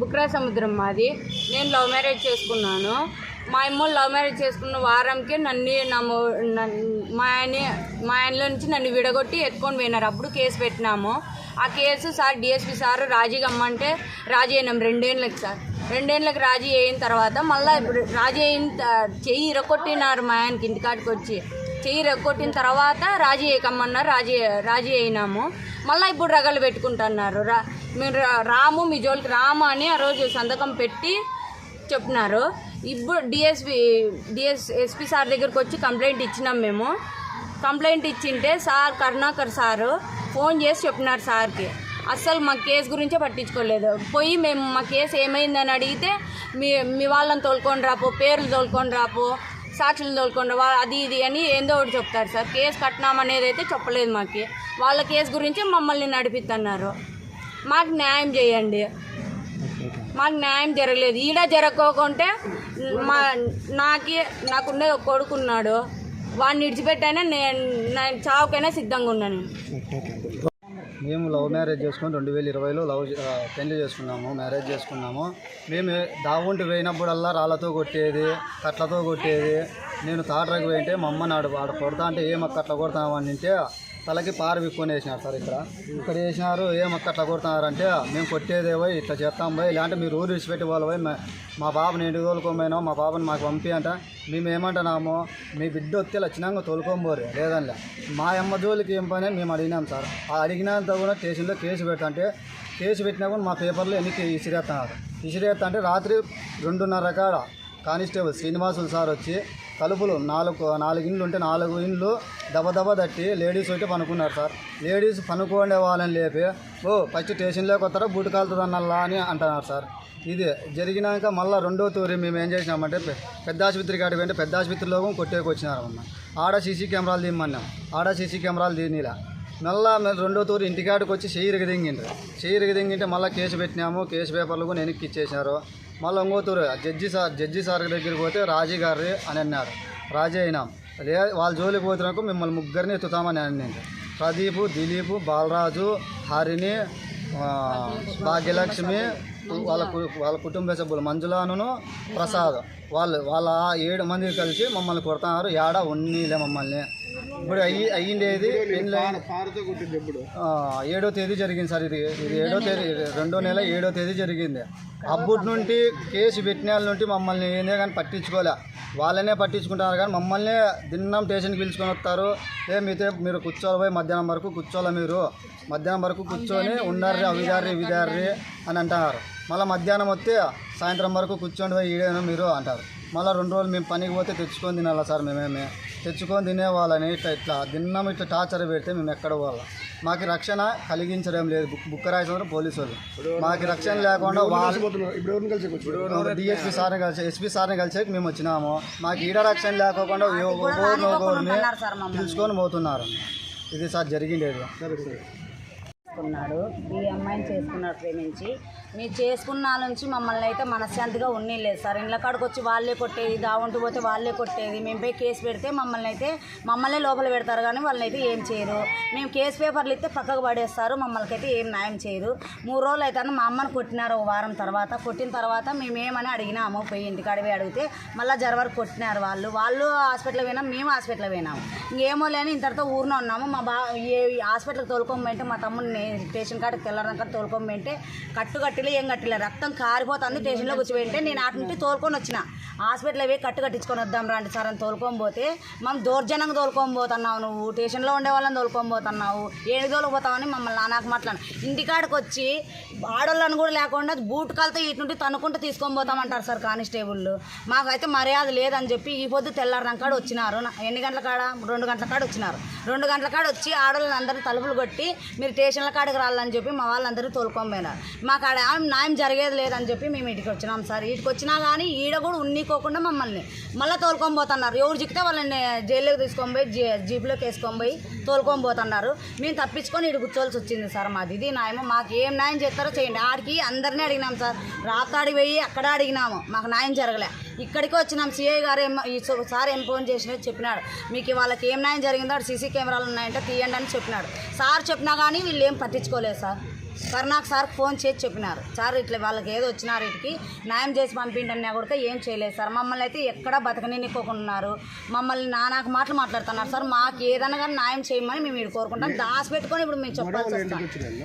బుక్రా సముద్రం మాది. నేను లవ్ మ్యారేజ్ చేసుకున్నాను. మా అమ్మ లవ్ మ్యారేజ్ చేసుకున్న వారంకే నన్ను నా మా ఆయన మా ఆయనలో నుంచి నన్ను విడగొట్టి ఎత్తుకొని పోయినారు. అప్పుడు కేసు పెట్టినాము. ఆ కేసు సార్ డిఎస్పి సార్ రాజీ గమ్మంటే రాజీ అయినాం. రెండేళ్ళకి సార్. రెండేళ్ళకి రాజీ అయిన తర్వాత మళ్ళీ ఇప్పుడు రాజీ అయిన చెయ్యి ఇరగొట్టినారు మా ఆయనకి ఇంటికాడికి వచ్చి. చెయ్యి ఇరగొట్టిన తర్వాత రాజీ వేయకమ్మన్నారు రాజీ రాజీ అయినాము. మళ్ళీ ఇప్పుడు రగలు పెట్టుకుంటున్నారు. రా మీరు రా- రాము మీ జోలికి రాము అని ఆ రోజు సంతకం పెట్టి చెప్పినారు. ఇప్పుడు డిఎస్పి డిఎస్ ఎస్పి సార్ దగ్గరికి వచ్చి కంప్లైంట్ ఇచ్చినాం మేము. కంప్లైంట్ ఇచ్చింటే సార్ కరుణాకర్ సారు ఫోన్ చేసి చెప్పినారు సార్కి. అస్సలు మా కేసు గురించే పట్టించుకోలేదు. పోయి మేము మా కేసు ఏమైందని అడిగితే మీ మీ వాళ్ళని తోలుకొని రాపో పేర్లు తోలుకొని రాపో సాక్షులు తోలుకుండా అది ఇది అని ఏందో ఒకటి చెప్తారు సార్. కేసు కట్టినామనేది అయితే చెప్పలేదు మాకు. వాళ్ళ కేసు గురించి మమ్మల్ని నడిపిస్తున్నారు మాకు న్యాయం చేయండి. మాకు న్యాయం జరగలేదు. ఈడ జరగకుంటే మా నాకి నాకుండే ఒక కొడుకున్నాడు. వాడిని విడిచిపెట్టైనా నేను చావుకైనా సిద్ధంగా ఉన్నాను మేము లవ్ మ్యారేజ్ చేసుకొని రెండు వేల ఇరవైలో లవ్ పెళ్ళి చేసుకున్నాము మ్యారేజ్ చేసుకున్నాము. మేము దాగుంటి పోయినప్పుడల్లా రాళ్ళతో కొట్టేది కట్లతో కొట్టేది. నేను తాటరకు పోయింటే మా అమ్మ నాడు వాడు కొడతా అంటే ఏమక్క అట్లా కొడతామని అని అంటే తలకి పార విక్కొని వేసినారు సార్ ఇక్కడ. ఇక్కడ వేసినారు ఏమక్క అట్లా కొడుతున్నారంటే మేము కొట్టేదే పోయి ఇట్లా చేస్తాం పోయి ఇలాంటి మీరు ఊరు విడిచిపెట్టి వాళ్ళు పోయి మా- బాబుని ఇంటికి తోలుకోమైనా మా బాబుని మాకు పంపి అంట. మేము ఏమంటున్నాము మీ బిడ్డ వస్తే లచ్చినాక తోలుకోబోరు లేదనిలే. మా అమ్మ జోలికి ఏం పని? మేము అడిగినాం సార్. ఆ అడిగినంత కూడా స్టేషన్లో కేసు పెట్టంటే కేసు పెట్టినా కూడా మా పేపర్లో ఎన్నికి ఇసిరేస్తున్నారు. ఇసిరేస్తా అంటే రాత్రి రెండున్నర కాడ కానిస్టేబుల్ శ్రీనివాసులు సార్ వచ్చి తలుపులు నాలుగు నాలుగు ఇండ్లు ఉంటే నాలుగు ఇండ్లు దబ దబ తట్టి లేడీస్ ఒకటి పనుకున్నారు సార్. లేడీస్ పనుకోండే వాళ్ళని లేపి ఓ ఫస్ట్ స్టేషన్లోకి వస్తారా? బూటు కాలుతుంది అన్నల్లా అని అంటున్నారు సార్. ఇది జరిగినాక మళ్ళీ రెండో తూరి మేము ఏం చేసినామంటే పెద్ద ఆసుపత్రి కాడికి వెంటే పెద్ద ఆసుపత్రిలో కొట్టేకి వచ్చినారన్న ఆడ సీసీ కెమెరాలు తీయమన్నాం ఆడ సీసీ కెమెరాలు తీనిలా మళ్ళా మేము రెండో తూరు ఇంటికాడికి వచ్చి చెయ్యి దింగిండ్రు. చెయ్యి దింగింటే మళ్ళీ కేసు పెట్టినాము. కేసు పేపర్లు కూడా వెనక్కి ఇచ్చేసినారు. మళ్ళీ ఇంకోతూరు జడ్జి సార్ జడ్జి సార్ దగ్గరికి పోతే రాజీ గారి అని అన్నారు. రాజీ అయినాం. లే వాళ్ళ జోలికి పోతున్నకు మిమ్మల్ని ముగ్గురిని ఎత్తుతామని అన్నింది ప్రదీప్ దిలీప్ బాలరాజు హరిణి భాగ్యలక్ష్మి వాళ్ళ వాళ్ళ కుటుంబ సభ్యులు మంజులాను ప్రసాద్. వాళ్ళు వాళ్ళ ఏడు మంది కలిసి మమ్మల్ని కొడతారు. ఏడ ఉన్నీలే మమ్మల్ని. ఇప్పుడు అయ్యి అయ్యిండేది ఏడో తేదీ జరిగింది సార్ ఇది. ఇది ఏడో తేదీ రెండో నెల ఏడో తేదీ జరిగింది. అప్పటి నుండి కేసు పెట్టిన నుండి మమ్మల్ని ఏందే కానీ పట్టించుకోలే. వాళ్ళనే పట్టించుకుంటారు కానీ మమ్మల్ని దిన్నం స్టేషన్కి పిలుచుకొని వస్తారు. ఏ మీతో మీరు కూర్చోవాలి పోయి మధ్యాహ్నం వరకు కూర్చోవాలి మీరు. మధ్యాహ్నం వరకు కూర్చొని ఉండారి అవిదారి విదారి అని అంటున్నారు. మళ్ళీ మధ్యాహ్నం వస్తే సాయంత్రం వరకు కూర్చోండి పోయి ఈడేనా మీరు అంటారు. మళ్ళీ రెండు రోజులు మేము పనికి పోతే తెచ్చుకొని తినాలా సార్ మేమేమే? తెచ్చుకొని తినేవాళ్ళని ఇట్లా ఇట్లా దిన్నం ఇట్లా టార్చర్ పెడితే మేము ఎక్కడ పోవాలి? మాకు రక్షణ కలిగించడం లేదు. బుక్ బుక్క రాసిన పోలీసు వాళ్ళు మాకు రక్షణ లేకుండా వాళ్ళు డిఎస్పీ సార్ని కలిసి ఎస్పీ సార్ని కలిసి మేము వచ్చినాము. మాకు ఈడ రక్షణ లేకోకుండా ఒకరిని పిలుచుకొని పోతున్నారు. ఇది సార్ జరిగిండేది. చేసుకున్నాడు ఈ అమ్మాయిని చేసుకున్నాడు ప్రేమించి. మీరు చేసుకున్న వాళ్ళ నుంచి మమ్మల్ని అయితే మనశ్శాంతిగా ఉన్నీలేదు సార్. ఇండ్ల కాడికి వచ్చి వాళ్ళే కొట్టేది దావుంటూ పోతే వాళ్ళే కొట్టేది. మేము పోయి కేసు పెడితే మమ్మల్ని అయితే మమ్మల్ని లోపల పెడతారు కానీ వాళ్ళని అయితే ఏం చేయరు. మేము కేసు పేపర్లు ఇస్తే పక్కకు పడేస్తారు మమ్మల్ని అయితే ఏం న్యాయం చేయరు. మూడు రోజులు అయితే మా అమ్మని కొట్టినారు ఒక వారం తర్వాత. కొట్టిన తర్వాత మేమేమని అడిగినాము పోయి ఇంటికాడ పోయి అడిగితే మళ్ళీ జరవరకు కొట్టినారు వాళ్ళు. వాళ్ళు హాస్పిటల్ పోయినాం మేము హాస్పిటల్ పోయినాము. ఇంకేమో లేని ఇంతటితో ఊరిలో ఉన్నాము. మా బా ఏ హాస్పిటల్కి తోలుకోమంటే మా తమ్ముడిని స్టేషన్ కాడికి తెల్లారనక తోలుకోమంటే కట్టు కట్టిలే ఏం కట్టిలే రక్తం కారిపోతుంది స్టేషన్లో కూర్చోబెట్టే నేను అటు నుండి తోలుకొని వచ్చిన. హాస్పిటల్ పోయి కట్టు కట్టించుకొని వద్దాం రండి సార్ అని తోలుకొని పోతే మనం దౌర్జన్యంగా తోలుకొని పోతున్నావు నువ్వు. స్టేషన్లో ఉండే వాళ్ళని తోలుకొని పోతున్నావు. ఏడు తోలుకుపోతావని మమ్మల్ని నాన్నకు మాట్లాడు ఇంటికాడికి వచ్చి ఆడోళ్ళని కూడా లేకుండా బూట్ కాలతో ఇటు నుండి తనుకుంటూ తీసుకొని పోతామంటారు సార్ కానిస్టేబుల్ మాకైతే మర్యాద లేదని చెప్పి ఈ పొద్దు తెల్లారినాక వచ్చినారు. ఎన్ని గంటల కాడ? రెండు గంటల కాడ వచ్చినారు. రెండు గంటల కాడ వచ్చి ఆడవాళ్ళని అందరినీ తలుపులు కొట్టి మీరు స్టేషన్ల కాడికి రాలని చెప్పి మా వాళ్ళందరూ తోలుకొని పోయినారు. మాకు ఆడ నాయం న్యాయం జరిగేది లేదని చెప్పి మేము ఇటుకి వచ్చినాం సార్. ఇటుకి వచ్చినా కానీ ఈడ కూడా ఉన్ని ఉన్నీకోకుండా మమ్మల్ని. మళ్ళీ తోలుకొని పోతున్నారు. ఎవరు చిక్కితే వాళ్ళని జైల్లోకి తీసుకొని పోయి జీ జీప్లోకి వేసుకొని పోయి తోలుకొని పోతున్నారు. మేము తప్పించుకొని ఇటు కూర్చోవాల్సి వచ్చింది సార్ మాది. ఇది న్యాయం మాకు ఏం న్యాయం చేస్తారో చేయండి. ఆడికి అందరినీ అడిగినాం సార్. రాతాడి పోయి అక్కడ అడిగినాము. మాకు న్యాయం జరగలే. ఇక్కడికి వచ్చినాం. సిఐ గారు ఏం ఈ సార్ ఏం ఫోన్ చేసినట్టు చెప్పినాడు. మీకు వాళ్ళకి ఏం న్యాయం జరిగిందో సీసీ కెమెరాలు ఉన్నాయంటే తీయండి అని చెప్పినాడు. సార్ చెప్పినా కానీ వీళ్ళు ఏం పట్టించుకోలేదు సార్. కరుణాక్ సార్ ఫోన్ చేసి చెప్పినారు. సార్ ఇట్లా వాళ్ళకి ఏదో వచ్చినారు వీటికి న్యాయం చేసి పంపిండన్నా కూడా ఏం చేయలేదు సార్. మమ్మల్ని అయితే ఎక్కడ బతకనికోకున్నారు మమ్మల్ని నానాకు మాటలు మాట్లాడుతున్నారు సార్. మాకు ఏదైనా కానీ న్యాయం చేయమని మేము ఇది కోరుకుంటాం. దాచి పెట్టుకొని ఇప్పుడు మేము చెప్పాల్సి వస్తాం.